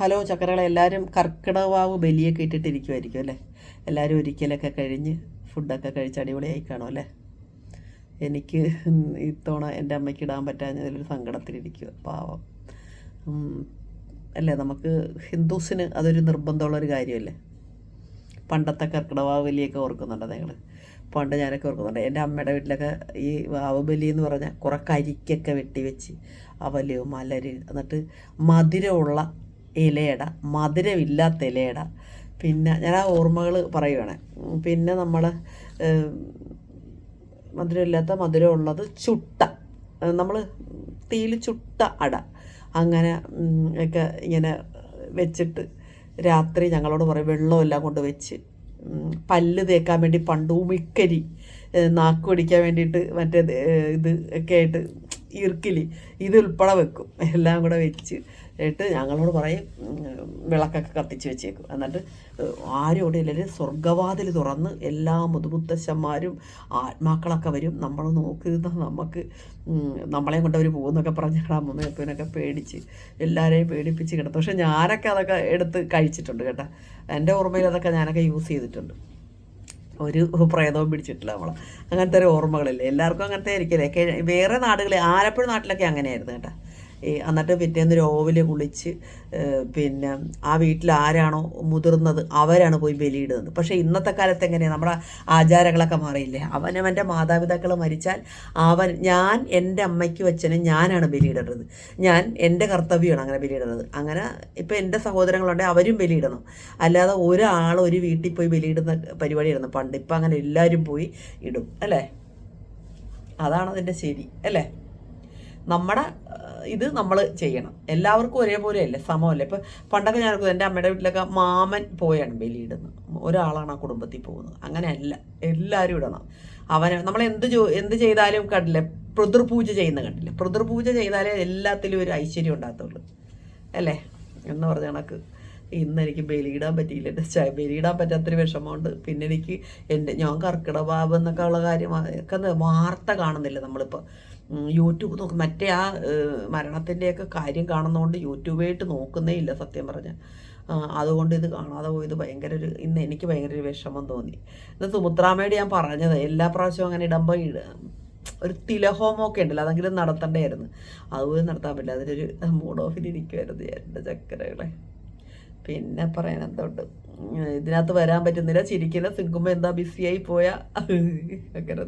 Hello ചക്കരകളെ എല്ലാവരും കർക്കിടവാവ് ബലിയൊക്കെ ഇട്ടിട്ടിരിക്കുമായിരിക്കും അല്ലേ? എല്ലാവരും ഒരിക്കലൊക്കെ കഴിഞ്ഞ് ഫുഡൊക്കെ കഴിച്ച് അടിപൊളിയായി കാണും അല്ലേ? എനിക്ക് ഇത്തവണ എന്റെ അമ്മയ്ക്ക് ഇടാൻ പറ്റാഞ്ഞതിലൊരു സങ്കടത്തിലിരിക്കുക പാവം. അല്ലേ? നമുക്ക് ഹിന്ദുസിന് അതൊരു നിർബന്ധമുള്ളൊരു കാര്യമല്ലേ? പണ്ടത്തെ കർക്കിടവാവ് ബലിയൊക്കെ ഓർക്കുന്നുണ്ടോ നിങ്ങൾ പണ്ട് ഞാനൊക്കെ ഓർക്കുന്നുണ്ട്. എന്റെ അമ്മയുടെ വീട്ടിലൊക്കെ ഈ വാവ് ബലി എന്ന് പറഞ്ഞാൽ കുറേ കരിക്കൊക്കെ വെട്ടി വെച്ച് അവൽ മലര് എന്നിട്ട് മധുരമുള്ള ഇലയട മധുരമില്ലാത്ത ഇലയട. പിന്നെ ഞാൻ ആ ഓർമ്മകൾ പറയുവാണ്. പിന്നെ നമ്മൾ മധുരമില്ലാത്ത മധുരമുള്ളത് ചുട്ട. നമ്മൾ തീയിൽ ചുട്ട അട. അങ്ങനെ ഒക്കെ ഇങ്ങനെ വെച്ചിട്ട് രാത്രി ഞങ്ങളോട് പറയും വെള്ളമെല്ലാം കൊണ്ട് വെച്ച് പല്ല് തേക്കാൻ വേണ്ടി പണ്ട് ഉമിക്കരി നാക്ക് പിടിക്കാൻ വേണ്ടിയിട്ട് മറ്റേ ഇത്, ഇത് ഒക്കെ ആയിട്ട് ഈർക്കിലി ഇത് ഉൾപ്പെടെ വെക്കും. എല്ലാം കൂടെ വെച്ച് ഇട്ട് ഞങ്ങളോട് പറയും വിളക്കൊക്കെ കത്തിച്ച് വെച്ചേക്കും. എന്നിട്ട് ആരും അവിടെ ഇല്ലെങ്കിൽ സ്വർഗവാതിൽ തുറന്ന് എല്ലാ മുതുമുത്തശ്ശന്മാരും ആത്മാക്കളൊക്കെ വരും. നമ്മൾ നോക്കിയിരുന്ന നമുക്ക് നമ്മളെ നമ്മളെയും കൊണ്ട് അവർ പോകുന്നൊക്കെ പറഞ്ഞ് ഞങ്ങളുടെ അമ്മമ്മയും അപ്പനൊക്കെ പേടിച്ച് എല്ലാവരെയും പേടിപ്പിച്ച് കിടത്തും പക്ഷെ ഞാനൊക്കെ അതൊക്കെ എടുത്ത് കഴിച്ചിട്ടുണ്ട് കേട്ടോ. എന്റെ ഓർമ്മയിൽ അതൊക്കെ ഞാനൊക്കെ യൂസ് ചെയ്തിട്ടുണ്ട്. ഒരു പ്രേതവും പിടിച്ചിട്ടില്ല നമ്മൾ അങ്ങനത്തെ ഒരു ഓർമ്മകളില്ലേ? എല്ലാവർക്കും അങ്ങനത്തെ ആയിരിക്കില്ലേ? വേറെ നാടുകളിൽ ആലപ്പുഴ നാട്ടിലൊക്കെ അങ്ങനെയായിരുന്നു കേട്ടോ. എന്നിട്ട് പിറ്റേന്ന് രാവിലെ കുളിച്ച് പിന്നെ ആ വീട്ടിൽ ആരാണോ മുതിർന്നത് അവരാണ് പോയി ബലിയിടുന്നത് പക്ഷേ ഇന്നത്തെ കാലത്ത് എങ്ങനെയാണ് നമ്മുടെ ആചാരങ്ങളൊക്കെ മാറിയില്ലേ? അവനവന്റെ മാതാപിതാക്കൾ മരിച്ചാൽ അവൻ ഞാൻ എന്റെ അമ്മയ്ക്കും അച്ഛനും ഞാനാണ് ബലിയിടേണ്ടത് ഞാൻ എന്റെ കർത്തവ്യമാണ് അങ്ങനെ ബലിയിടുന്നത് അങ്ങനെ ഇപ്പം എന്റെ സഹോദരങ്ങളുണ്ടെങ്കിൽ അവരും ബലിയിടണം അല്ലാതെ ഒരാൾ ഒരു വീട്ടിൽ പോയി ബലിയിടുന്ന പരിപാടിയായിരുന്നു. പണ്ട് ഇപ്പം അങ്ങനെ എല്ലാവരും പോയി ഇടും അല്ലേ? അതാണ് അതിന്റെ ശരി അല്ലേ? നമ്മുടെ ഇത് നമ്മൾ ചെയ്യണം. എല്ലാവർക്കും ഒരേപോലെ അല്ലേ സമമല്ലേ? ഇപ്പം പണ്ടൊക്കെ ഞാൻ എന്റെ അമ്മയുടെ വീട്ടിലൊക്കെ മാമൻ പോയാണ് ബലിയിടുന്നത്. ഒരാളാണ് ആ കുടുംബത്തിൽ പോകുന്നത്. അങ്ങനെയല്ല. എല്ലാവരും ഇടണം. അവനെ നമ്മൾ എന്ത് ജോ എന്ത് ചെയ്താലും കണ്ടില്ലേ? പ്രതൃപൂജ ചെയ്യുന്ന കണ്ടില്ലേ? പ്രതൃപൂജ ചെയ്താലേ എല്ലാത്തിലും ഒരു ഐശ്വര്യം ഉണ്ടാകത്തുള്ളൂ. അല്ലേ? എന്ന് പറഞ്ഞ കണക്ക്. ഇന്ന് എനിക്ക് ബലിയിടാൻ പറ്റിയില്ല. എന്റെ ചായ ബലിയിടാൻ പറ്റാത്തൊരു വിഷമമുണ്ട്. പിന്നെ എനിക്ക് എന്റെ ഞാൻ കർക്കിടക ബാബ് എന്നൊക്കെ ഉള്ള കാര്യം ഒക്കെ വാർത്ത കാണുന്നില്ല നമ്മളിപ്പോൾ യൂട്യൂബ് നോക്ക് മറ്റേ ആ മരണത്തിന്റെയൊക്കെ കാര്യം കാണുന്നതുകൊണ്ട് യൂട്യൂബായിട്ട് നോക്കുന്നേ ഇല്ല സത്യം പറഞ്ഞാൽ അതുകൊണ്ട് ഇത് കാണാതെ പോയത് ഭയങ്കര ഒരു ഇന്ന് എനിക്ക് ഭയങ്കര ഒരു വിഷമം തോന്നി. ഇന്ന് സുമുദ്രാമയോട് ഞാൻ പറഞ്ഞത് എല്ലാ പ്രാവശ്യവും അങ്ങനെ ഇടുമ്പോൾ ഇട ഒരു തിലഹോമൊക്കെ ഉണ്ടല്ലോ അതെങ്കിലും നടത്തണ്ടായിരുന്നു അതുപോലും നടത്താൻ പറ്റില്ല അതിലൊരു മൂഡ് ഓഫിൽ ഇരിക്കുമായിരുന്നു എന്റെ ചക്കരകളെ. പിന്നെ പറയാൻ എന്തുണ്ട്? ഇതിനകത്ത് വരാൻ പറ്റുന്നില്ല. ചിരിക്കില്ല. സിങ്കുമ്പോൾ എന്താ ബിസിയായി പോയാ? അങ്ങനെ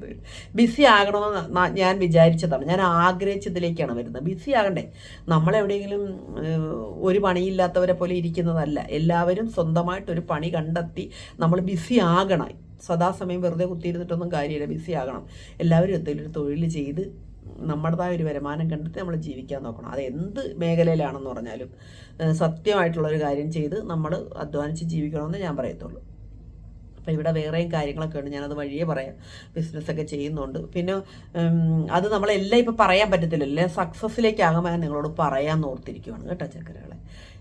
ബിസി ആകണമെന്ന് ഞാൻ വിചാരിച്ചതാണ്. ഞാൻ ആഗ്രഹിച്ചതിലേക്കാണ് വരുന്നത്. ബിസി ആകണ്ടേ. നമ്മളെവിടെയെങ്കിലും ഒരു പണിയില്ലാത്തവരെ പോലെ ഇരിക്കുന്നതല്ല. എല്ലാവരും സ്വന്തമായിട്ടൊരു പണി കണ്ടെത്തി നമ്മൾ ബിസി ആകണം. സദാസമയം വെറുതെ കുത്തിയിരുന്നിട്ടൊന്നും കാര്യമില്ല. ബിസി ആകണം. എല്ലാവരും എന്തെങ്കിലും ഒരു തൊഴിൽ ചെയ്ത് നമ്മുടേതായ ഒരു വരുമാനം കണ്ടിട്ട് നമ്മൾ ജീവിക്കാൻ നോക്കണം. അത് എന്ത് മേഖലയിലാണെന്ന് പറഞ്ഞാലും സത്യമായിട്ടുള്ള ഒരു കാര്യം ചെയ്ത് നമ്മൾ അധ്വാനിച്ച് ജീവിക്കണമെന്ന് ഞാൻ പറയത്തുള്ളൂ. അപ്പോൾ ഇവിടെ വേറെയും കാര്യങ്ങളൊക്കെ ഉണ്ട്. ഞാനത് വഴിയേ പറയാം. ബിസിനസ്സൊക്കെ ചെയ്യുന്നുണ്ട്. പിന്നെ അത് നമ്മളെല്ലാം ഇപ്പോൾ പറയാൻ പറ്റത്തില്ലല്ലോ സക്സസ്സിലേക്കാകുമ്പോൾ ഞാൻ നിങ്ങളോട് പറയാൻ ഓർത്തിരിക്കുവാണ് കേട്ടോ ചക്കരകളെ.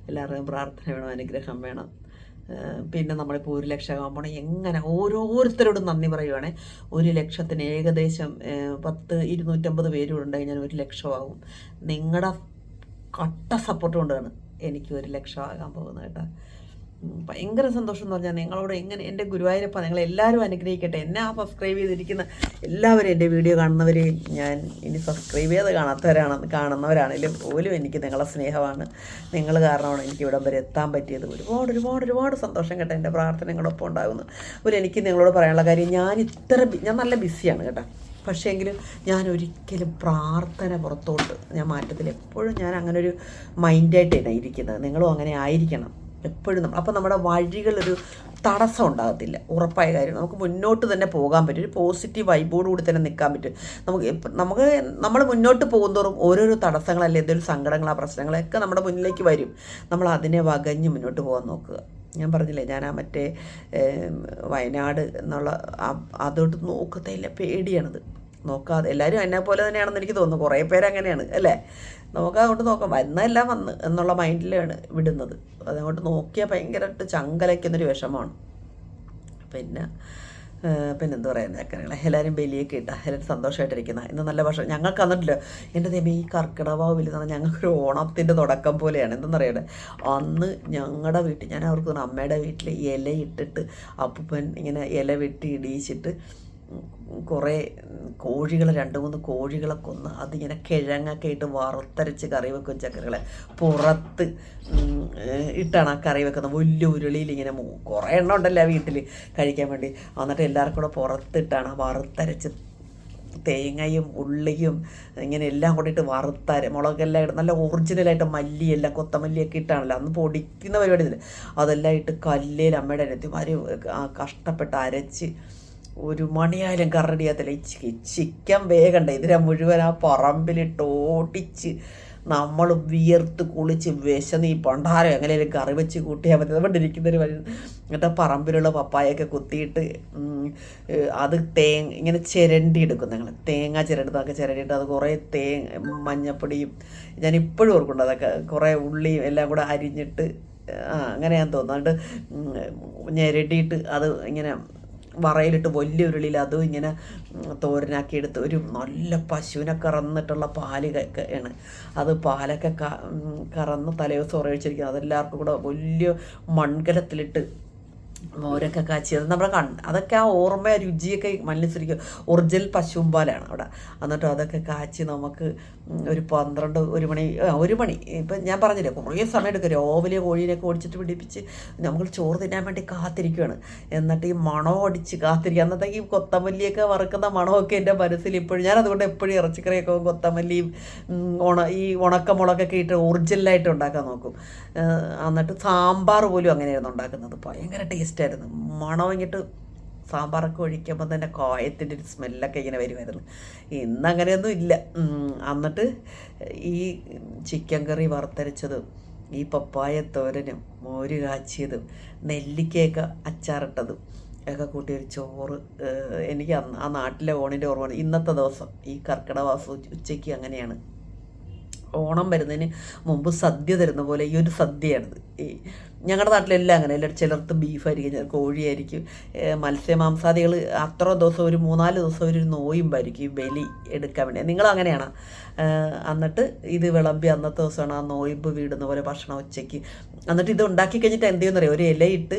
എല്ലാവരുടെയും പ്രാർത്ഥന വേണം അനുഗ്രഹം വേണം. പിന്നെ നമ്മളിപ്പോൾ ഒരു ലക്ഷം ആകുമ്പോൾ എങ്ങനെ ഓരോരുത്തരോടും നന്ദി പറയുവാണേ. ഒരു ലക്ഷത്തിന് ഏകദേശം പത്ത് ഇരുന്നൂറ്റമ്പത് പേരും ഉണ്ടെങ്കിൽ ഞാൻ ഒരു ലക്ഷമാകും. നിങ്ങളുടെ കട്ട സപ്പോർട്ട് കൊണ്ടാണ് എനിക്ക് ഒരു ലക്ഷമാകാൻ പോകുന്നത് കേട്ടോ. ഭയങ്കര സന്തോഷം എന്ന് പറഞ്ഞാൽ നിങ്ങളോട് എങ്ങനെ എന്റെ ഗുരുവായൂരപ്പ നിങ്ങൾ എല്ലാവരും അനുഗ്രഹിക്കട്ടെ. എന്നെ ആ സബ്സ്ക്രൈബ് ചെയ്തിരിക്കുന്ന എല്ലാവരും എന്റെ വീഡിയോ കാണുന്നവരെയും ഞാൻ ഇനി സബ്സ്ക്രൈബ് ചെയ്ത് കാണാത്തവരാണ് കാണുന്നവരാണെങ്കിലും പോലും എനിക്ക് നിങ്ങളുടെ സ്നേഹമാണ്. നിങ്ങൾ കാരണമാണ് എനിക്ക് ഇവിടം വരെ എത്താൻ പറ്റിയത്. ഒരുപാട് ഒരുപാട് ഒരുപാട് സന്തോഷം കേട്ടോ എന്റെ പ്രാർത്ഥന നിങ്ങളൊപ്പം ഉണ്ടാകുന്നു. ഒരു എനിക്ക് നിങ്ങളോട് പറയാനുള്ള കാര്യം ഞാൻ ഇത്ര ഞാൻ നല്ല ബിസിയാണ് കേട്ടോ. പക്ഷേ എങ്കിലും ഞാൻ ഒരിക്കലും പ്രാർത്ഥന പുറത്തോട്ട് ഞാൻ മാറ്റത്തിൽ എപ്പോഴും ഞാൻ അങ്ങനെ ഒരു മൈൻഡായിട്ടാണ് ഇരിക്കുന്നത്. നിങ്ങളും അങ്ങനെ ആയിരിക്കണം. എപ്പോഴും നമ്മൾ. അപ്പോൾ നമ്മുടെ വഴികളൊരു തടസ്സം ഉണ്ടാകത്തില്ല. ഉറപ്പായ കാര്യം. നമുക്ക് മുന്നോട്ട് തന്നെ പോകാൻ പറ്റും. ഒരു പോസിറ്റീവ് വൈബോട് കൂടി തന്നെ നിൽക്കാൻ പറ്റും. നമുക്ക് നമുക്ക് നമ്മൾ മുന്നോട്ട് പോകുന്തോറും ഓരോരോ തടസ്സങ്ങളല്ലേ എന്തെങ്കിലും സങ്കടങ്ങളാ പ്രശ്നങ്ങളൊക്കെ നമ്മുടെ മുന്നിലേക്ക് വരും. നമ്മൾ അതിനെ വകഞ്ഞ് മുന്നോട്ട് പോകാൻ നോക്കുക. ഞാൻ പറഞ്ഞില്ലേ ഞാൻ ആ മറ്റേ വയനാട് എന്നുള്ള അതോട്ട് നോക്കത്തേ ഇല്ല പേടിയാണത്. നോക്കാതെ. എല്ലാവരും എന്നെ പോലെ തന്നെയാണെന്ന് എനിക്ക് തോന്നുന്നു. കുറേ പേര് അങ്ങനെയാണ് അല്ലേ? നമുക്ക് അതുകൊണ്ട് നോക്കാം. വരുന്നതെല്ലാം വന്ന് എന്നുള്ള മൈൻഡിലാണ് വിടുന്നത്. അതങ്ങോട്ട് നോക്കിയാൽ ഭയങ്കരമായിട്ട് ചങ്കലയ്ക്കുന്നൊരു വിഷമമാണ്. പിന്നെ പിന്നെന്താ പറയുന്നത് ചക്കരകളെ എല്ലാവരും ബലിയൊക്കെ ഇട്ടാൽ എല്ലാവരും സന്തോഷമായിട്ടിരിക്കുന്ന ഇന്ന് നല്ല ഭക്ഷണം. ഞങ്ങൾക്ക് വന്നിട്ടില്ല എന്റെ ദൈവം ഈ കർക്കിടവാവിൽ പറഞ്ഞാൽ ഞങ്ങൾക്കൊരു ഓണത്തിന്റെ തുടക്കം പോലെയാണ്. എന്തെന്നറിയണേ അന്ന് ഞങ്ങളുടെ വീട്ടിൽ ഞാൻ അവർക്ക് അമ്മയുടെ വീട്ടിൽ ഇല ഇട്ടിട്ട് അപ്പൂപ്പൻ ഇങ്ങനെ ഇല വെട്ടി ഇടിയിച്ചിട്ട് കുറേ കോഴികളെ രണ്ട് മൂന്ന് കോഴികളെ കൊന്ന് അതിങ്ങനെ കിഴങ്ങൊക്കെ ഇട്ട് വറുത്തരച്ച് കറി വെക്കും ചക്കറികളെ പുറത്ത് ഇട്ടാണ് ആ കറി വെക്കുന്നത്. വലിയ ഉരുളിയിൽ ഇങ്ങനെ കുറേ എണ്ണം ഉണ്ടല്ലോ വീട്ടിൽ കഴിക്കാൻ വേണ്ടി. എന്നിട്ട് എല്ലാവർക്കും കൂടെ പുറത്തിട്ടാണ് വറുത്തരച്ച് തേങ്ങയും ഉള്ളിയും ഇങ്ങനെ എല്ലാം കൂടി ഇട്ട് വറുത്തര മുളകെല്ലാം ഇട്ട് നല്ല ഒറിജിനലായിട്ട് മല്ലിയെല്ലാം കൊത്തമല്ലിയൊക്കെ ഇട്ടാണല്ലോ. അന്ന് പൊടിക്കുന്ന പരിപാടി അതെല്ലാം ഇട്ട് കല്ലേൽ അമ്മയുടെ അനിയത്തിമാർ കഷ്ടപ്പെട്ട് അരച്ച് ഒരു മണിയായാലും കറടിയാത്തില്ല ചിക്കൻ വേഗണ്ട. ഇതിനെ മുഴുവൻ ആ പറമ്പിലിട്ട് ഓടിച്ച് നമ്മൾ വിയർത്ത് കുളിച്ച് വിശന്ന് ഈ പണ്ടാരം എങ്ങനെയാലും കറി വെച്ച് കൂട്ടിയാൽ മതി. അതുകൊണ്ടിരിക്കുന്നൊരു വഴി എന്നിട്ട് പറമ്പിലുള്ള പപ്പായൊക്കെ കുത്തിയിട്ട് അത് തേ ഇങ്ങനെ ചിരണ്ടി എടുക്കും ഞങ്ങൾ തേങ്ങ ചിരണ്ടതൊക്കെ ചിരണ്ടിയിട്ട് അത് കുറേ തേ മഞ്ഞപ്പൊടിയും ഞാൻ ഇപ്പോഴും ഓർക്കുന്നുണ്ട് അതൊക്കെ. കുറേ ഉള്ളിയും എല്ലാം കൂടെ അരിഞ്ഞിട്ട് അങ്ങനെ ഞാൻ തോന്നുന്നു. എന്നിട്ട് ഞെരടിയിട്ട് അത് ഇങ്ങനെ വറയിലിട്ട് വലിയ ഉരുളിയിൽ അതും ഇങ്ങനെ തോരനാക്കി എടുത്ത് ഒരു നല്ല പശുവിനെ കറന്നിട്ടുള്ള പാൽ ആണ്. അത് പാലൊക്കെ ക തലയോ കറന്ന് തലേദിവസം ഉറയിച്ചിരിക്കുന്നത് അതെല്ലാവർക്കും കൂടെ വലിയ മൺകലത്തിലിട്ട് മോരൊക്കെ കാച്ചി. അത് നമ്മുടെ കൺ അതൊക്കെ ആ ഓർമ്മ രുചിയൊക്കെ മനസ്സിലിരിക്കും ഒറിജിനൽ പശുമ്പാലാണ് അവിടെ. എന്നിട്ട് അതൊക്കെ കാച്ചി നമുക്ക് ഒരു പന്ത്രണ്ട് ഒരു മണി ഒരു മണി. ഇപ്പം ഞാൻ പറഞ്ഞില്ലേ കുറേ സമയം എടുക്കും. രാവിലെ കോഴീനെയൊക്കെ ഓടിച്ചിട്ട് പിടിപ്പിച്ച് നമ്മൾ ചോറ് തിന്നാൻ വേണ്ടി കാത്തിരിക്കുകയാണ് എന്നിട്ട് ഈ മണം അടിച്ച് കാത്തിരിക്കുക അന്നത്തെ ഈ കൊത്തമല്ലിയൊക്കെ വറുക്കുന്ന മണമൊക്കെ എന്റെ മനസ്സിൽ ഇപ്പോഴും ഞാൻ അതുകൊണ്ട് എപ്പോഴും ഇറച്ചിക്കറിയൊക്കെ കൊത്തമല്ലിയും ഉണ ഈ ഉണക്കമുളകൊക്കെ ഇട്ട് ഒറിജിനലായിട്ട് ഉണ്ടാക്കാൻ നോക്കും. എന്നിട്ട് സാമ്പാർ പോലും അങ്ങനെയായിരുന്നു ഉണ്ടാക്കുന്നത്. ഭയങ്കര ടേസ്റ്റായിരുന്നു മണം ഇങ്ങോട്ട് സാമ്പാറൊക്കെ ഒഴിക്കുമ്പോൾ തന്നെ കോയത്തിന്റെ ഒരു സ്മെല്ലൊക്കെ ഇങ്ങനെ വരുമായിരുന്നു ഇന്ന് അങ്ങനെയൊന്നും ഇല്ല. എന്നിട്ട് ഈ ചിക്കൻ കറി വറുത്തരച്ചതും ഈ പപ്പായ തോരനും മോര് കാച്ചിയതും നെല്ലിക്കയൊക്കെ അച്ചാറിട്ടതും ഒക്കെ കൂട്ടി ഒരു ചോറ് എനിക്ക് ആ നാട്ടിലെ ഓണിന്റെ ഓർമ്മ ഇന്നത്തെ ദിവസം ഈ കർക്കിടവാസം ഉച്ച- ഉച്ചയ്ക്ക് അങ്ങനെയാണ്. ഓണം വരുന്നതിന് മുമ്പ് സദ്യ തരുന്ന പോലെ ഈ ഒരു സദ്യയാണിത്. ഈ ഞങ്ങളുടെ നാട്ടിലെല്ലാം അങ്ങനെ. എല്ലാവരും ചിലർക്ക് ബീഫായിരിക്കും ചിലർക്ക് കോഴിയായിരിക്കും മത്സ്യമാംസാദികൾ അത്ര ദിവസം ഒരു മൂന്നാൽ ദിവസം ഒരു നോയിമ്പായിരിക്കും ഈ ബലി എടുക്കാൻ വേണ്ടി. നിങ്ങൾ അങ്ങനെയാണ്? എന്നിട്ട് ഇത് വിളമ്പി അന്നത്തെ ദിവസമാണ് ആ നോയിമ്പ് വീടുന്ന പോലെ ഭക്ഷണം ഉച്ചയ്ക്ക്. എന്നിട്ട് ഇത് ഉണ്ടാക്കി കഴിഞ്ഞിട്ട് എന്ത് ചെയ്യുന്നറിയോ ഒരു ഇലയിട്ട്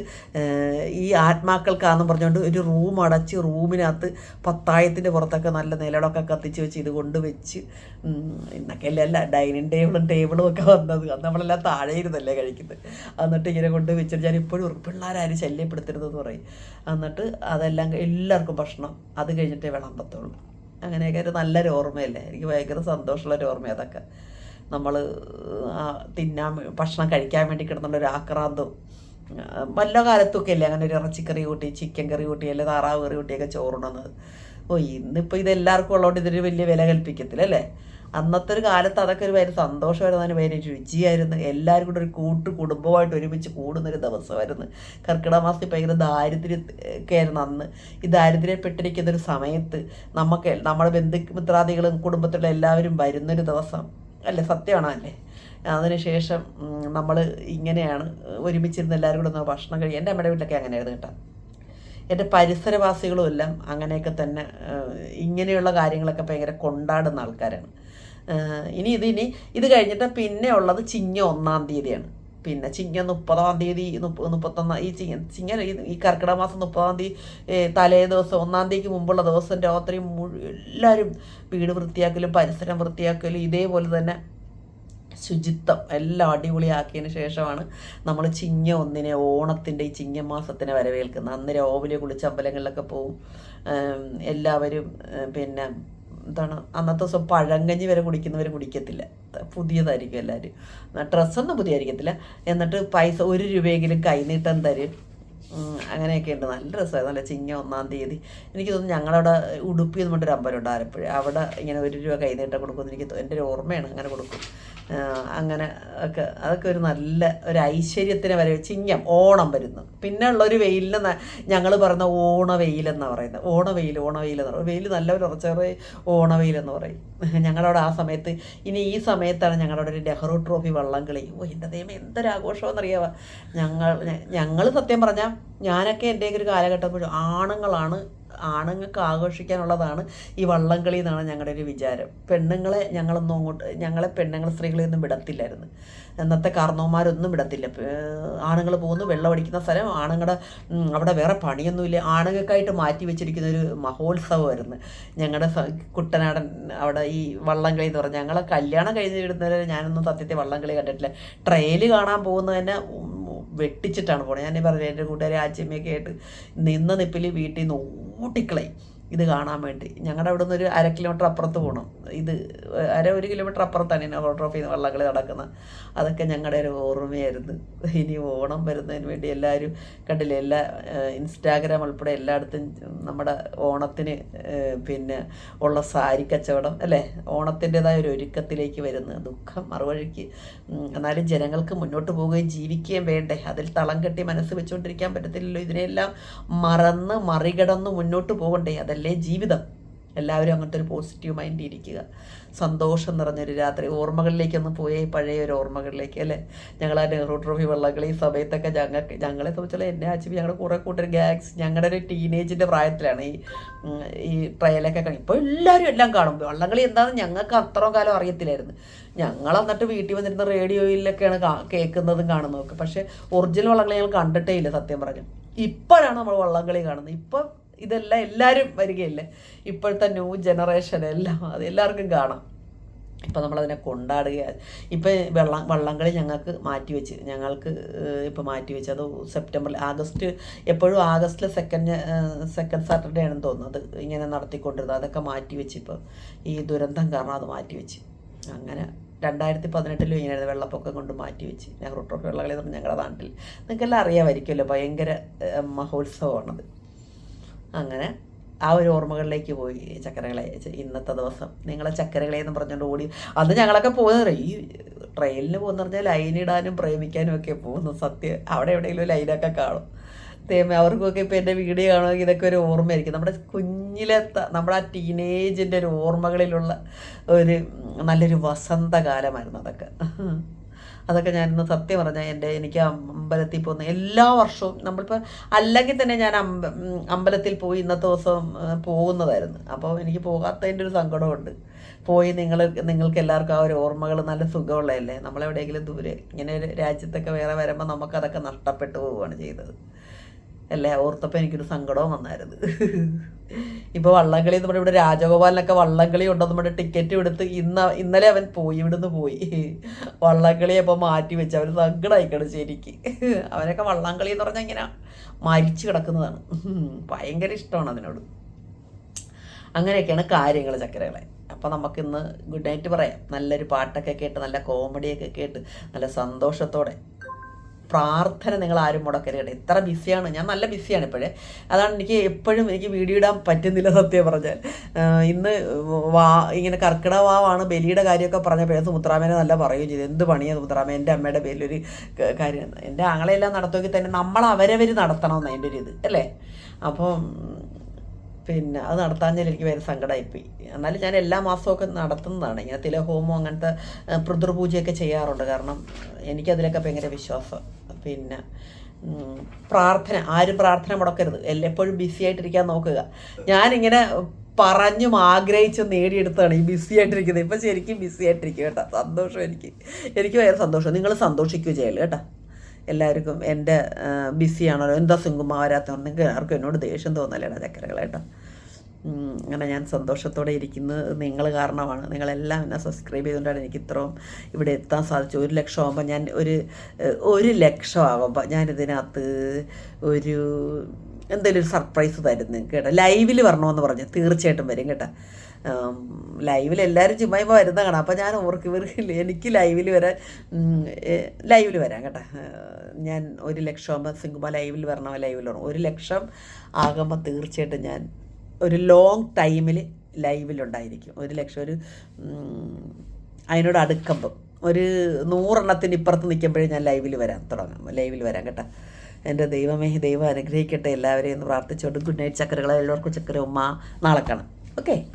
ഈ ആത്മാക്കൾക്കാന്ന് പറഞ്ഞുകൊണ്ട് ഒരു റൂം അടച്ച് റൂമിനകത്ത് പത്തായത്തിന്റെ പുറത്തൊക്കെ നല്ല നിലടൊക്കെ കത്തിച്ച് വെച്ച് ഇത് കൊണ്ട് വെച്ച് ഉം, ഇന്നൊക്കെ അല്ല ഡൈനിങ് ടേബിളും ടേബിളും ഒക്കെ വന്നത്. നമ്മളെല്ലാം താഴെ ഇരുന്നല്ലേ കഴിക്കുന്നത്. എന്നിട്ട് ഇങ്ങനെ കൊണ്ട് വെച്ചിട്ട് ഞാൻ ഇപ്പോഴും ഓർക്കും പിള്ളേരാരും ശല്യപ്പെടുത്തരുതെന്ന് പറയും. എന്നിട്ട് അതെല്ലാം എല്ലാവർക്കും ഭക്ഷണം അത് കഴിഞ്ഞിട്ടേ വിളമ്പത്തുള്ളൂ. അങ്ങനെയൊക്കെ ഒരു നല്ലൊരു ഓർമ്മയല്ലേ? എനിക്ക് ഭയങ്കര സന്തോഷമുള്ളൊരു ഓർമ്മ അതൊക്കെ. നമ്മൾ തിന്നാൻ ഭക്ഷണം കഴിക്കാൻ വേണ്ടി കിടന്നുള്ള ഒരു ആക്രാന്തവും വല്ല കാലത്തൊക്കെ അല്ലേ അങ്ങനെ ഒരു ഇറച്ചിക്കറി കൂട്ടി ചിക്കൻ കറി കൂട്ടി അല്ലെങ്കിൽ താറാവ് കറി കൂട്ടിയൊക്കെ ചോറുണ്ണത് ഓ ഇന്നിപ്പോൾ ഇതെല്ലാവർക്കും ഉള്ളതുകൊണ്ട് ഇതൊരു വലിയ വില കൽപ്പിക്കത്തില്ല അല്ലേ? അന്നത്തെ ഒരു കാലത്ത് അതൊക്കെ ഒരു ഭയങ്കര സന്തോഷമായിരുന്നു അതിന് ഭയങ്കര രുചിയായിരുന്നു. എല്ലാവരും കൂടെ ഒരു കൂട്ട് കുടുംബമായിട്ട് ഒരുമിച്ച് കൂടുന്നൊരു ദിവസമായിരുന്നു. കർക്കിടക മാസത്തിൽ ഭയങ്കര ദാരിദ്ര്യമൊക്കെ ആയിരുന്നു അന്ന്. ഈ ദാരിദ്ര്യപ്പെട്ടിരിക്കുന്ന ഒരു സമയത്ത് നമുക്ക് നമ്മുടെ ബന്ധു മിത്രാദികളും കുടുംബത്തിലുള്ള എല്ലാവരും വരുന്നൊരു ദിവസം. അല്ലേ? സത്യമാണോ അല്ലേ? അതിനുശേഷം നമ്മൾ ഇങ്ങനെയാണ് ഒരുമിച്ചിരുന്ന് എല്ലാവരും കൂടെ ഭക്ഷണം കഴിയും എന്റെ അമ്മയുടെ വീട്ടിലൊക്കെ അങ്ങനെയായിരുന്നു കേട്ടോ. എന്റെ പരിസരവാസികളും എല്ലാം അങ്ങനെയൊക്കെ തന്നെ ഇങ്ങനെയുള്ള കാര്യങ്ങളൊക്കെ ഭയങ്കര കൊണ്ടാടുന്ന ആൾക്കാരാണ്. ഇനി ഇത് ഇനി ഇത് കഴിഞ്ഞിട്ട് പിന്നെ ഉള്ളത് ചിങ്ങ ഒന്നാം തീയതിയാണ്. പിന്നെ ചിങ്ങ മുപ്പതാം തീയതി മുപ്പ മുപ്പത്തൊന്നാം ഈ ചിങ്ങ ചിങ്ങ ഈ- കർക്കിടക മാസം മുപ്പതാം തീയതി തലേ ദിവസം ഒന്നാം തീയതിക്ക് മുമ്പുള്ള ദിവസം രാത്രി എല്ലാവരും വീട് വൃത്തിയാക്കലും പരിസരം വൃത്തിയാക്കലും ഇതേപോലെ തന്നെ ശുചിത്വം എല്ലാം അടിപൊളിയാക്കിയതിന് ശേഷമാണ് നമ്മൾ ചിങ്ങ ഒന്നിനെ ഓണത്തിന്റെ ഈ ചിങ്ങമാസത്തിനെ വരവേൽക്കുന്നത്. അന്ന് രാവിലെ കുളിച്ച് അമ്പലങ്ങളിലൊക്കെ പോവും. എല്ലാവരും പിന്നെ എന്താണ് അന്നത്തെ ദിവസം പഴങ്കഞ്ഞി വരെ കുടിക്കുന്നവർ കുടിക്കത്തില്ല. പുതിയതായിരിക്കും എല്ലാവരും ഡ്രസ്സൊന്നും പുതിയതായിരിക്കത്തില്ല എന്നിട്ട് പൈസ ഒരു രൂപയെങ്കിലും കൈനീട്ടം തരും. അങ്ങനെയൊക്കെ ഉണ്ട്. നല്ല രസമായിരുന്നു. നല്ല ചിങ്ങ ഒന്നാം തീയതി. എനിക്ക് തോന്നുന്നു ഞങ്ങളവിടെ ഉടുപ്പി എന്ന് പറഞ്ഞൊരു അമ്പലമുണ്ട് ആലപ്പുഴ. അവിടെ ഇങ്ങനെ ഒരു രൂപ കൈനീട്ടം കൊടുക്കുമെന്ന് എനിക്ക് എന്റെ ഒരു ഓർമ്മയാണ് അങ്ങനെ കൊടുക്കും. അങ്ങനെ ഒക്കെ അതൊക്കെ ഒരു നല്ല ഒരു ഐശ്വര്യത്തിന് വരെ ചിങ്ങം ഓണം വരുന്നു. പിന്നെ ഉള്ളൊരു വെയിലിന് ഞങ്ങൾ പറയുന്ന ഓണ വെയിലെന്നാണ് പറയുന്നത്. ഓണ വെയിൽ ഓണ വെയിലെന്ന് പറയും. വെയിൽ നല്ലൊരു ഉറച്ചേറെ ഓണ എന്ന് പറയും. ഞങ്ങളവിടെ ആ സമയത്ത് ഇനി ഈ സമയത്താണ് ഞങ്ങളുടെ അവിടെ ഒരു നെഹ്റു ട്രോഫി വള്ളം കളി ഓ എന്റെ ദൈവം എന്തൊരാഘോഷമെന്നറിയാവ? ഞങ്ങൾ ഞങ്ങൾ സത്യം പറഞ്ഞാൽ ഞാനൊക്കെ എന്റെയൊക്കെ ഒരു കാലഘട്ടം ആണുങ്ങളാണ് ആണുങ്ങൾക്ക് ആഘോഷിക്കാനുള്ളതാണ് ഈ വള്ളംകളി എന്നാണ് ഞങ്ങളുടെ ഒരു വിചാരം. പെണ്ണുങ്ങളെ ഞങ്ങളൊന്നും അങ്ങോട്ട് ഞങ്ങളെ പെണ്ണുങ്ങൾ സ്ത്രീകളെ ഒന്നും വിടത്തില്ലായിരുന്നു. ഇന്നത്തെ കാരണവന്മാരൊന്നും വിടത്തില്ല. ആണുങ്ങൾ പോകുന്നു വെള്ളം അടിക്കുന്ന സ്ഥലം ആണുങ്ങളുടെ അവിടെ വേറെ പണിയൊന്നുമില്ല. ആണുങ്ങൾക്കായിട്ട് മാറ്റി വെച്ചിരിക്കുന്ന ഒരു മഹോത്സവമായിരുന്നു. ഞങ്ങളുടെ കുട്ടനാടൻ അവിടെ ഈ വള്ളംകളി എന്ന് പറഞ്ഞാൽ ഞങ്ങളെ കല്യാണം കഴിഞ്ഞ് കിടുന്നവരെ ഞാനൊന്നും സത്യത്തെ വള്ളംകളി കണ്ടിട്ടില്ല. ട്രെയിൽ കാണാൻ പോകുന്നത് തന്നെ വെട്ടിച്ചിട്ടാണ് പോണത്. ഞാൻ പറഞ്ഞു എന്റെ കൂട്ടുകാരെ ആച്ചമ്മയൊക്കെ ആയിട്ട് നിന്ന നിപ്പിൽ വീട്ടിൽ നിന്ന് ഓട്ടിക്കളയും കാണാൻ വേണ്ടി. ഞങ്ങളുടെ അവിടെ നിന്ന് ഒരു അര കിലോമീറ്റർ അപ്പുറത്ത് പോകണം ഇത് അര ഒരു കിലോമീറ്റർ അപ്പുറത്താണ് ഇനി നെഹ്റു ട്രോഫി വള്ളംകളി നടക്കുന്നത് അതൊക്കെ ഞങ്ങളുടെ ഒരു ഓർമ്മയായിരുന്നു. ഇനി ഓണം വരുന്നതിന് വേണ്ടി എല്ലാവരും കണ്ടില്ലേ എല്ലാ ഇൻസ്റ്റാഗ്രാം ഉൾപ്പെടെ എല്ലായിടത്തും നമ്മുടെ ഓണത്തിന് പിന്നെ ഉള്ള സാരി കച്ചവടം അല്ലേ? ഓണത്തിന്റെതായ ഒരു ഒരുക്കത്തിലേക്ക് വരുന്നത് ദുഃഖം മറുവഴിക്ക് എന്നാലും ജനങ്ങൾക്ക് മുന്നോട്ട് പോവുകയും ജീവിക്കുകയും വേണ്ടേ? അതിൽ തളം കെട്ടി മനസ്സ് വെച്ചുകൊണ്ടിരിക്കാൻ പറ്റത്തില്ലല്ലോ. ഇതിനെല്ലാം മറന്ന് മറികടന്ന് മുന്നോട്ട് പോകണ്ടേ? അതല്ലേ ജീവിതം. എല്ലാവരും അങ്ങനത്തെ ഒരു പോസിറ്റീവ് മൈൻഡ് ഇരിക്കുക. സന്തോഷം നിറഞ്ഞൊരു രാത്രി. ഓർമ്മകളിലേക്കൊന്ന് പോയേ പഴയ ഒരു ഓർമ്മകളിലേക്ക് അല്ലേ? ഞങ്ങൾ ആ നെഹ്റു ട്രോഫി വള്ളംകളി ഈ സമയത്തൊക്കെ ഞങ്ങൾക്ക് ഞങ്ങളെ സംബന്ധിച്ചുള്ള എന്നെ ആച്ചി ഞങ്ങളുടെ കുറേ കൂട്ടർ ഗാങ്സ് ഞങ്ങളുടെ ഒരു ടീനേജിന്റെ പ്രായത്തിലാണ് ഈ ഈ ട്രയലൊക്കെ കാണും ഇപ്പോൾ എല്ലാവരും എല്ലാം കാണും. വള്ളംകളി എന്താണെന്ന് ഞങ്ങൾക്ക് അത്രയും കാലം അറിയത്തില്ലായിരുന്നു. ഞങ്ങൾ എന്നിട്ട് വീട്ടിൽ വന്നിരുന്ന റേഡിയോയിലൊക്കെയാണ് കേൾക്കുന്നതും കാണുന്നതൊക്കെ. പക്ഷേ ഒറിജിനൽ വള്ളംകളി ഞങ്ങൾ കണ്ടിട്ടേ ഇല്ല സത്യം പറഞ്ഞു. ഇപ്പോഴാണ് നമ്മൾ വള്ളംകളി കാണുന്നത്. ഇപ്പം ഇതെല്ലാം എല്ലാവരും വരികയില്ലേ? ഇപ്പോഴത്തെ ന്യൂ ജനറേഷൻ എല്ലാം അത് എല്ലാവർക്കും കാണാം. ഇപ്പം നമ്മളതിനെ കൊണ്ടാടുക ഇപ്പം വെള്ളം വള്ളംകളി ഞങ്ങൾക്ക് മാറ്റി വെച്ച്. ഞങ്ങൾക്ക് ഇപ്പം മാറ്റി വെച്ച്. അത് സെപ്റ്റംബറിൽ ആഗസ്റ്റ് എപ്പോഴും ആഗസ്റ്റിലെ സെക്കൻഡ് സെക്കൻഡ് സാറ്റർഡേ ആണെന്ന് തോന്നുന്നത് ഇങ്ങനെ നടത്തിക്കൊണ്ടിരുന്നത്. അതൊക്കെ മാറ്റി വെച്ച് ഇപ്പോൾ ഈ ദുരന്തം കാരണം അത് മാറ്റി വെച്ച്. അങ്ങനെ രണ്ടായിരത്തി പതിനെട്ടിലും ഇങ്ങനെ വെള്ളപ്പൊക്കം കൊണ്ട് മാറ്റി വെച്ച്. നെഹ്റു ട്രോഫി വെള്ളകളി ഞങ്ങളുടെ നാട്ടിൽ. നിങ്ങൾക്കെല്ലാം അറിയാമായിരിക്കുമല്ലോ. ഭയങ്കര മഹോത്സവമാണത്. അങ്ങനെ ആ ഒരു ഓർമ്മകളിലേക്ക് പോയി ചക്കരകളെ. ഇന്നത്തെ ദിവസം. നിങ്ങളെ ചക്കരകളെ എന്ന് പറഞ്ഞുകൊണ്ട് ഓടി. അന്ന് ഞങ്ങളൊക്കെ പോകുന്നത് ഈ ട്രെയിനിന് പോകുന്ന പറഞ്ഞാൽ ലൈനിടാനും പ്രേമിക്കാനും ഒക്കെ പോകുന്നു സത്യം. അവിടെ എവിടെയെങ്കിലും ലൈനൊക്കെ കാണും. തേമ അവർക്കൊക്കെ ഇപ്പോൾ എന്റെ വീഡിയോ കാണുമെങ്കിൽ ഇതൊക്കെ ഒരു ഓർമ്മയായിരിക്കും. നമ്മുടെ കുഞ്ഞിലത്തെ നമ്മുടെ ആ ടീനേജിന്റെ ഒരു ഓർമ്മകളിലുള്ള ഒരു നല്ലൊരു വസന്തകാലമായിരുന്നു അതൊക്കെ. അതൊക്കെ ഞാനിന്ന് സത്യം പറഞ്ഞാൽ എന്റെ എനിക്ക് അമ്പലത്തിൽ പോകുന്ന എല്ലാ വർഷവും നമ്മളിപ്പോൾ അല്ലെങ്കിൽ തന്നെ ഞാൻ അമ്പ അമ്പലത്തിൽ പോയി ഇന്നത്തെ ദിവസം പോകുന്നതായിരുന്നു. അപ്പോൾ എനിക്ക് പോകാത്തതിന്റെ ഒരു സങ്കടമുണ്ട് പോയി നിങ്ങൾ നിങ്ങൾക്ക് എല്ലാവർക്കും ആ ഒരു ഓർമ്മകൾ നല്ല സുഖമുള്ളതല്ലേ? നമ്മളെവിടെയെങ്കിലും ദൂരെ ഇങ്ങനെ ഒരു രാജ്യത്തൊക്കെ വേറെ വരുമ്പോൾ നമുക്കതൊക്കെ നഷ്ടപ്പെട്ടു പോവുകയാണ് ചെയ്തത്. അല്ലേ? ഓർത്തപ്പോൾ എനിക്കൊരു സങ്കടവും വന്നായിരുന്നു. ഇപ്പോൾ വള്ളംകളി എന്ന് പറഞ്ഞാൽ ഇവിടെ രാജഗോപാലിനൊക്കെ വള്ളംകളി ഉണ്ടെന്ന് പറഞ്ഞിട്ട് ടിക്കറ്റ് എടുത്ത് ഇന്ന ഇന്നലെ അവൻ പോയി ഇവിടുന്ന് പോയി. വള്ളംകളി അപ്പോൾ മാറ്റി വെച്ച്. അവൻ സങ്കടമായിക്കണം ശരിക്ക്. അവനൊക്കെ വള്ളംകളി എന്ന് പറഞ്ഞാൽ ഇങ്ങനെ മരിച്ചു കിടക്കുന്നതാണ്. ഭയങ്കര ഇഷ്ടമാണ് അതിനോട്. അങ്ങനെയൊക്കെയാണ് കാര്യങ്ങൾ ചക്കരകളെ. അപ്പോൾ നമുക്കിന്ന് ഗുഡ് നൈറ്റ് പറയാം. നല്ലൊരു പാട്ടൊക്കെ കേട്ട് നല്ല കോമഡിയൊക്കെ കേട്ട് നല്ല സന്തോഷത്തോടെ പ്രാർത്ഥന നിങ്ങൾ ആരും മുടക്കരുത്. ഇത്ര ബിസിയാണ്. ഞാൻ നല്ല ബിസിയാണ് ഇപ്പോഴേ. അതാണ് എനിക്ക് എപ്പോഴും എനിക്ക് വീഡിയോ ഇടാൻ പറ്റുന്നില്ല സത്യം പറഞ്ഞാൽ. ഇന്ന് വാ ഇങ്ങനെ കർക്കിട വാവാണ് ബലിയുടെ കാര്യമൊക്കെ പറഞ്ഞപ്പോഴേ സുമുത്രാമേനെ നല്ല പറയുകയും ചെയ്തു. എന്ത് പണിയാണ് സുമുത്രാമേ? എന്റെ അമ്മയുടെ പേരിലൊരു കാര്യം എന്റെ ആങ്ങളെല്ലാം നടത്തുമെങ്കിൽ തന്നെ നമ്മൾ അവരവർ നടത്തണമെന്ന് അതിന്റെ ഒരു ഇത് അല്ലേ? അപ്പോൾ പിന്നെ അത് നടത്താഞ്ഞാൽ എനിക്ക് വേറെ സങ്കടമായിപ്പോയി. എന്നാലും ഞാൻ എല്ലാ മാസമൊക്കെ നടത്തുന്നതാണ്. ഇങ്ങനെ തിലഹോമം അങ്ങനത്തെ പിതൃപൂജയൊക്കെ ചെയ്യാറുണ്ട്. കാരണം എനിക്കതിലൊക്കെ ഭയങ്കര വിശ്വാസം. പിന്നെ പ്രാർത്ഥന ആരും പ്രാർത്ഥന മുടക്കരുത്. എപ്പോഴും ബിസി ആയിട്ടിരിക്കാൻ നോക്കുക. ഞാനിങ്ങനെ പറഞ്ഞും ആഗ്രഹിച്ചും നേടിയെടുത്താണ് ഈ ബിസി ആയിട്ടിരിക്കുന്നത്. ഇപ്പം ശരിക്കും ബിസി ആയിട്ടിരിക്കും കേട്ടോ. സന്തോഷം എനിക്ക്. എനിക്ക് ഭയങ്കര സന്തോഷം. നിങ്ങൾ സന്തോഷിക്കുകയും ചെയ്യൽ കേട്ടോ. എല്ലാവർക്കും എന്റെ ബിസിയാണല്ലോ എന്താ സിംഗുമ്മ വരാത്തതുകൊണ്ട് നിങ്ങൾക്ക് ആർക്കും എന്നോട് ദേഷ്യം തോന്നലേടാ ചക്കരകളേട്ടോ അങ്ങനെ ഞാൻ സന്തോഷത്തോടെ ഇരിക്കുന്നത് നിങ്ങൾ കാരണമാണ്. നിങ്ങളെല്ലാം എന്നെ സബ്സ്ക്രൈബ് ചെയ്തുകൊണ്ടാണ് എനിക്ക് ഇത്രയും ഇവിടെ എത്താൻ സാധിച്ചു ഒരു ലക്ഷം ആകുമ്പോൾ ഞാൻ ഒരു ഒരു ലക്ഷം ആകുമ്പോൾ ഞാനിതിനകത്ത് ഒരു എന്തെങ്കിലും ഒരു സർപ്രൈസ് തരും നിങ്ങൾക്ക് കേട്ടോ ലൈവിൽ വരണമെന്ന് പറഞ്ഞു. തീർച്ചയായിട്ടും വരും കേട്ടോ. ലൈവിൽ എല്ലാവരും ചുമ്മാ വരുന്ന കാണാം. അപ്പോൾ ഞാൻ ഓർക്ക് ഇവർക്ക് എനിക്ക് ലൈവിൽ വരാൻ ലൈവിൽ വരാം കേട്ടോ. ഞാൻ ഒരു ലക്ഷം ആകുമ്പോൾ സിംഗുമ ലൈവിൽ വരണോ ലൈവിൽ വരണം. ഒരു ലക്ഷം ആകുമ്പോൾ തീർച്ചയായിട്ടും ഞാൻ ഒരു ലോങ് ടൈമിൽ ലൈവിലുണ്ടായിരിക്കും ഒരു ലക്ഷം ഒരു അതിനോട് അടുക്കുമ്പം. ഒരു നൂറെണ്ണത്തിന് ഇപ്പുറത്ത് നിൽക്കുമ്പോഴേ ഞാൻ ലൈവിൽ വരാൻ തുടങ്ങാം. ലൈവിൽ വരാം കേട്ടോ. എന്റെ ദൈവമേ ദൈവം അനുഗ്രഹിക്കട്ടെ എല്ലാവരെയും എന്ന് പ്രാർത്ഥിച്ചുകൊണ്ട് ഗുഡ് നൈറ്റ് ചക്കരകളെ എല്ലാവർക്കും ചക്കര ഉമ്മ. നാളെ കാണാം. ഓക്കെ